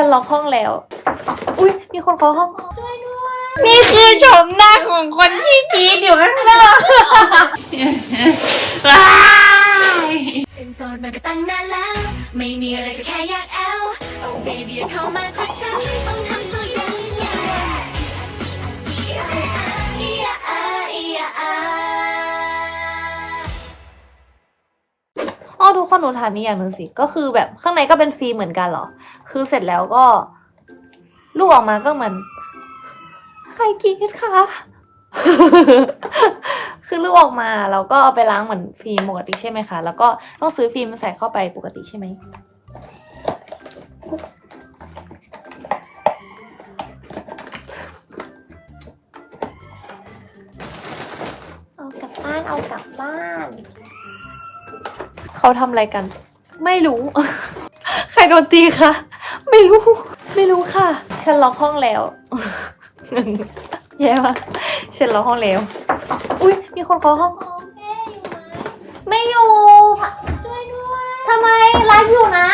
ฉันล็อกห้องแล้ว อุ้ยมีคนเคาะห้อง นี่คือชมหน้าของคนที่กรีดอยู่ข้างนอกว้ายเป็นโสดมาก็ตั้งนานแล้ว ไม่มีอะไรก็แค่อยากแอล Oh baby อย่าเข้ามาทักฉันต้องทำ ทุกคนหนูถามมีกอย่างหนึ่งสิ ก็คือแบบข้างในก็เป็นฟิล์มเหมือนกันเหรอ คือเสร็จแล้วก็ลูกออกมาก็เหมือนใครกรีดคะคือลูกออกมาเราก็เอาไปล้างเหมือนฟิล์มปกติใช่ไหมคะ แล้วก็ต้องซื้อฟิล์มใส่เข้าไปปกติใช่ไหมเอากลับบ้านเอากลับบ้าน เขาทำอะไรกัน ไม่รู้ ใครโดนตีคะ ไม่รู้ ไม่รู้ค่ะ ฉันล็อกห้องแล้วแย่ว่ะฉันล็อกห้องแล้ว อุ้ยมีคนเคาะห้อง ไม่อยู่ ช่วยด้วยทำไมไลฟ์อยู่นะ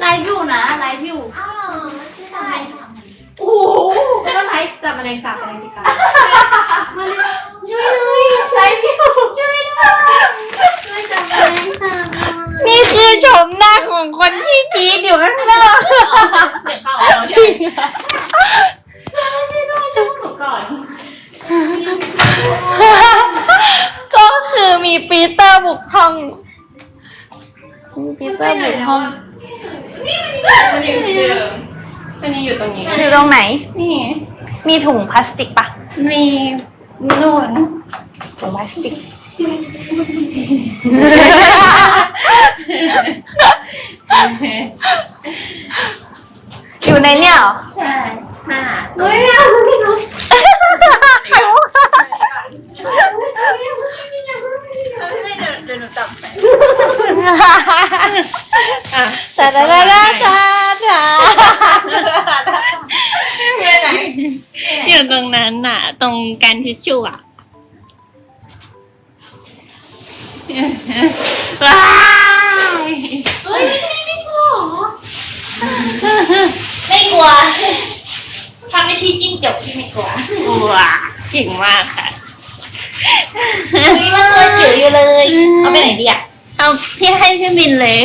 ไลฟ์อยู่นะ ไลฟ์อยู่ ฟ์จับอะไรสับอะไรสิคะมาเลยช่วยด้วยใช้พี่ช่วยด้วยช่วยจับแมลงสาบหน่อยนี่คือชมหน้าของคนที่กรีดอยู่ข้างนอกเด็กเข้าเราใช่ช่วยด้วยช่วยพวกหนูก่อนก็คือมีปีเตอร์บุกห้องมีปีเตอร์บุกห้องนี่มมันยังอยู่ตรงนี้ อยู่ตรงไหน นี่ มีถุงพลาสติกปะมีนู่นถุงพลาสติก อยู่ในเนี่ยเหรอใช่ห้าเฮ้ยเอาพี่นุ๊กไข่มุกเดี๋ยวหนูจับไปตาตาตาตาตาตา ไหน อยู่ตรงนั้นน่ะ ตรงการทิชชู่อะว้ายเฮ้ยไม่กลัวไม่กลัวถ้าไม่ใช่จิ้งจกที่ไม่กลัวว้าเก่งมากค่ะนี่มันตัวจิ๋วอยู่เลย เอาไปไหนดีอะ เอาพี่ให้พี่มินเลย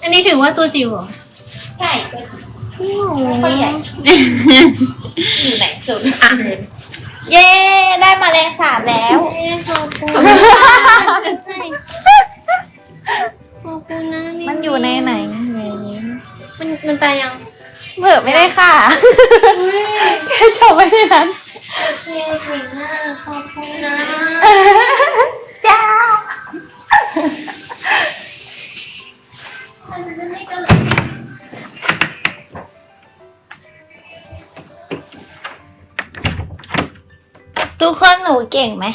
อันนี้ถือว่าตัวจิ๋วเหรอ ใช่ตัว ใหญ่อยู่ไหนสุดเย้ ได้มาแรงสาบแล้ว ขอบคุณขอบคุณนะมันอยู่ในไหนมันมันตายยัง เผื่อไม่ได้ค่ะ แค่ชอบไว้ในนั้น คนหนูเก่งไหม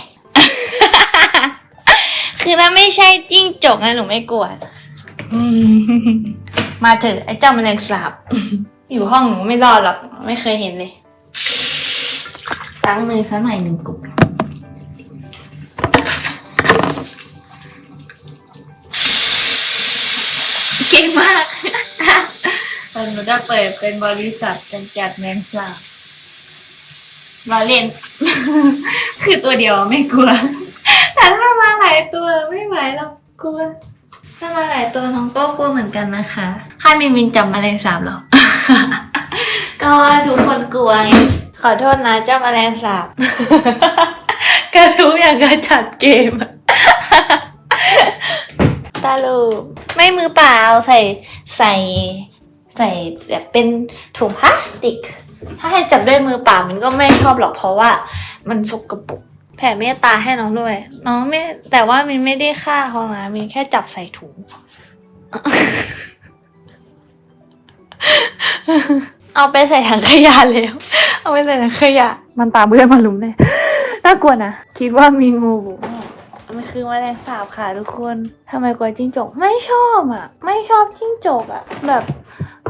คือถ้าไม่ใช่จิ้งจกนะหนูไม่กลัวอืมมาเถอะไอ้เจ้าแมลงสาบ อยู่ห้องหนูไม่รอดหรอก ไม่เคยเห็นเลย ตั้งมือซะหน่อยหนึ่งกุ๊บเก่งมากตอนหนูจะเปิดเป็นบริษัทกำจัดแมลงสาบ เราเล่น คือตัวเดียวไม่กลัว แต่ถ้ามาหลายตัวไม่ไหวหรอกกลัว ถ้ามาหลายตัวน้องก็กลัวเหมือนกันนะคะให้มินมินจับแมลงสาบเหรอ ก็ว่าทุกคนกลัวไงขอโทษนะเจ้าแมลงสาบกระทุ้อย่างกระจัดเกมตาลูกไม่มือเปล่าใส่ใส่ใส่แบบเป็นถุงพลาสติก ถ้าให้จับด้วยมือเปล่ามันก็ไม่ชอบหรอกเพราะว่า มันสกปรกแผ่เมตตาให้น้องด้วย น้องไม่ แต่ว่ามินไม่ได้ฆ่าเขานะมินแค่จับใส่ถุง เอาไปใส่ถังขยะแล้ว เอาไปใส่ถังขยะ มันตามเพื่อนมาลุมเลยน่ากลัวนะ คิดว่ามีงูบุกมันคือแมลงสาบค่ะทุกคนทำไมกลัวจิ้งจก ไม่ชอบอะ ไม่ชอบจิ้งจกอะ แบบ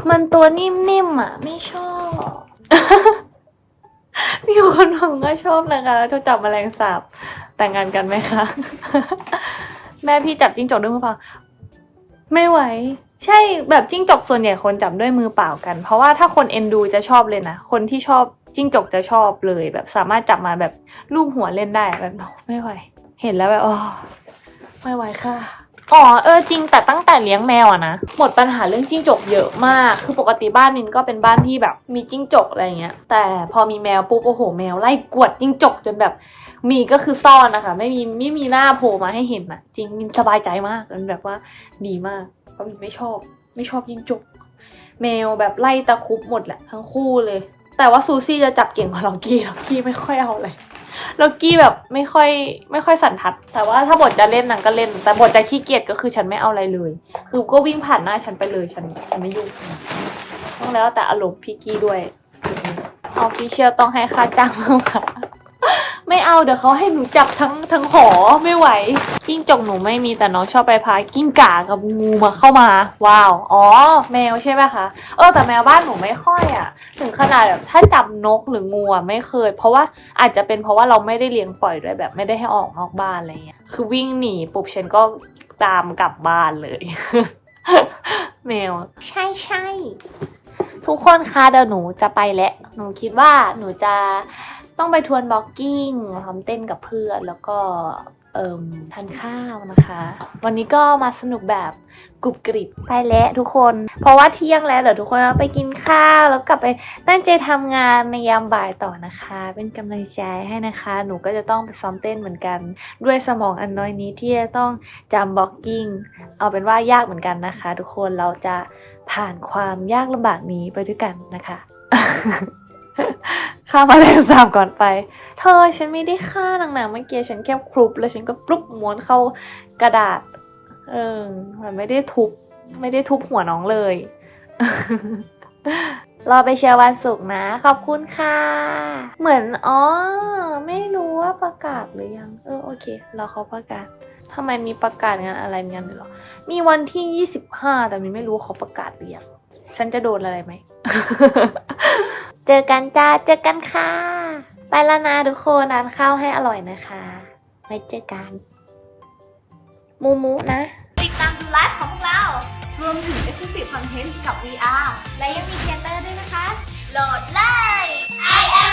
มันตัวนิ่มๆอะ ไม่ชอบ มีคนบอกว่าชอบนะคะจะจับแมลงสาบแต่งงานกันไหมคะ แม่พี่จับจิ้งจกด้วยมือเปล่า ไม่ไหว ใช่แบบจิ้งจกส่วนใหญ่คนจับด้วยมือเปล่ากัน เพราะว่าถ้าคนเอ็นดูจะชอบเลยนะ คนที่ชอบจิ้งจกจะชอบเลย แบบสามารถจับมาแบบลูบหัวเล่นได้แบบไม่ไหว เห็นแล้วแบบอ๋อไม่ไหวค่ะ อ๋อเออจริงแต่ตั้งแต่เลี้ยงแมวอะนะหมดปัญหาเรื่องจิ้งจกเยอะมาก คือปกติบ้านมินก็เป็นบ้านที่แบบมีจิ้งจกอะไรเงี้ย แต่พอมีแมวปุ๊บโอ้โห แมวไล่กวดจิ้งจกจนแบบมีก็คือซ่อนนะคะ ไม่มีไม่มีหน้าโผล่มาให้เห็นอะจริงมินสบายใจมากมันแบบว่าดีมากเพราะมินไม่ชอบ ไม่ชอบจิ้งจก แมวแบบไล่ตะครุบหมดแหละทั้งคู่เลย แต่ว่าซูซี่จะจับเก่งกว่าล็อกกี้ล็อกกี้ไม่ค่อยเอาเลย ล็อกกี้แบบไม่ค่อยไม่ค่อยสันทัด แต่ว่าถ้าบทจะเล่นนางก็เล่น แต่บทจะขี้เกียจก็คือฉันไม่เอาอะไรเลย คือก็วิ่งผ่านหน้าฉันไปเลยฉันฉันไม่ยุ่งต้องแล้วแต่อารมณ์พี่กี้ด้วยออฟฟิเชียลต้องให้ค่าจ้างเพิ่มค่ะ ไม่เอาเดี๋ยวเขาให้หนูจับทั้งทั้งหอไม่ไหว กิ้งจกหนูไม่มีแต่น้องชอบไปพากิ้งก่ากับงูมาเข้ามา ว้าว อ๋อ แมวใช่ไหมคะเออแต่แมวบ้านหนูไม่ค่อยอะถึงขนาดแบบถ้าจับนกหรืองูอะไม่เคย เพราะว่าอาจจะเป็นเพราะว่าเราไม่ได้เลี้ยงปล่อยด้วยแบบไม่ได้ให้ออกนอกบ้านอะไรเงี้ยคือวิ่งหนีปุ๊บฉันก็ตามกลับบ้านเลย แมว ใช่ใช่ทุกคนคะเดี๋ยวหนูจะไปแล้วหนูคิดว่าหนูจะ ต้องไปทวนบล็อกกิ้งทำเต้นกับเพื่อนแล้วก็เอิมทานข้าวนะคะ วันนี้ก็มาสนุกแบบกรุบกริบไปแล้วทุกคน เพราะว่าเที่ยงแล้วเดี๋ยวทุกคนเอาไปกินข้าวแล้วกลับไปตั้งใจทำงานในยามบ่ายต่อนะคะ เป็นกำลังใจให้นะคะ หนูก็จะต้องไปซ้อมเต้นเหมือนกัน ด้วยสมองอันน้อยนี้ที่จะต้องจำบล็อกกิ้งเอาเป็นว่ายากเหมือนกันนะคะ ทุกคนเราจะผ่านความยากลำบากนี้ไปด้วยกันนะคะ ข้ามาแรงสามก่อนไป เธอฉันไม่ได้ฆ่าหนังๆเมื่อกี้ฉันแค่คลุบแล้วฉันก็ปลุกม้วนเข้ากระดาษ เออมันไม่ได้ทุบ ไม่ได้ทุบหัวน้องเลย รอไปเชียร์วันศุกร์นะ ขอบคุณค่ะ เหมือนอ๋อไม่รู้ว่าประกาศหรือยัง เออโอเครอเขาประกาศทำไมมีประกาศงานอะไรงานหรอ มีวันที่25แต่มินไม่รู้เขาประกาศหรือยัง ฉันจะโดนอะไรไหม เจอกันจ้า เจอกันค่ะ ไปแล้วนะทุกคนทานข้าวให้อร่อยนะคะ ไว้เจอกัน มูมูนะ ติดตามดูไลฟ์ของพวกเรา รวมถึง Exclusive Content กับ VR และยังมีเทเตอร์ด้วยนะคะ โหลดเลย I am